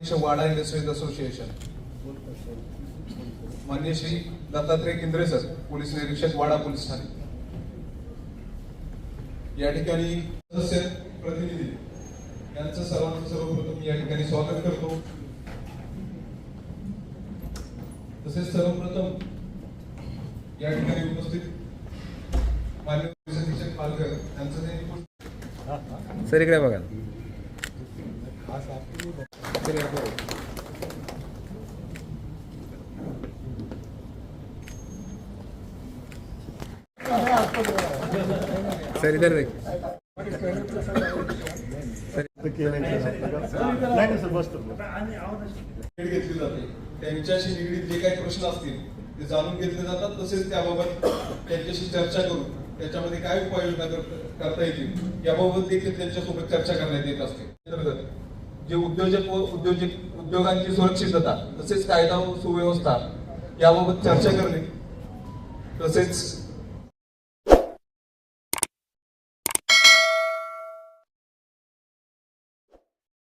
वाडा industries association मान्य श्री दत्तात्रय केंद्रे sir police निरीक्षक वाडा पोलीस ठाणे. या ठिकाणी सदस्य प्रतिनिधी यांचं सर्वांचं सर्वप्रथम या ठिकाणी स्वागत करतो. तसेच सर्वप्रथम या ठिकाणी उपस्थित मान्य पोलीस अधीक्षक पालकर यांचं सर इकडे बघा. सर इधर देख सर भेट घेतली जाते त्यांच्याशी निगडीत जे काही प्रश्न असतील ते जाणून घेतले जातात. तसेच त्याबाबत त्यांच्याशी चर्चा करून त्याच्यामध्ये काय उपाययोजना कर- करता येतील याबाबत देखील त्यांच्यासोबत चर्चा करण्यात येत असते. जे उद्योजक व उद्योजक उद्योगांची सुरक्षितता तसेच कायदा व सुव्यवस्था याबाबत चर्चा करणे तसेच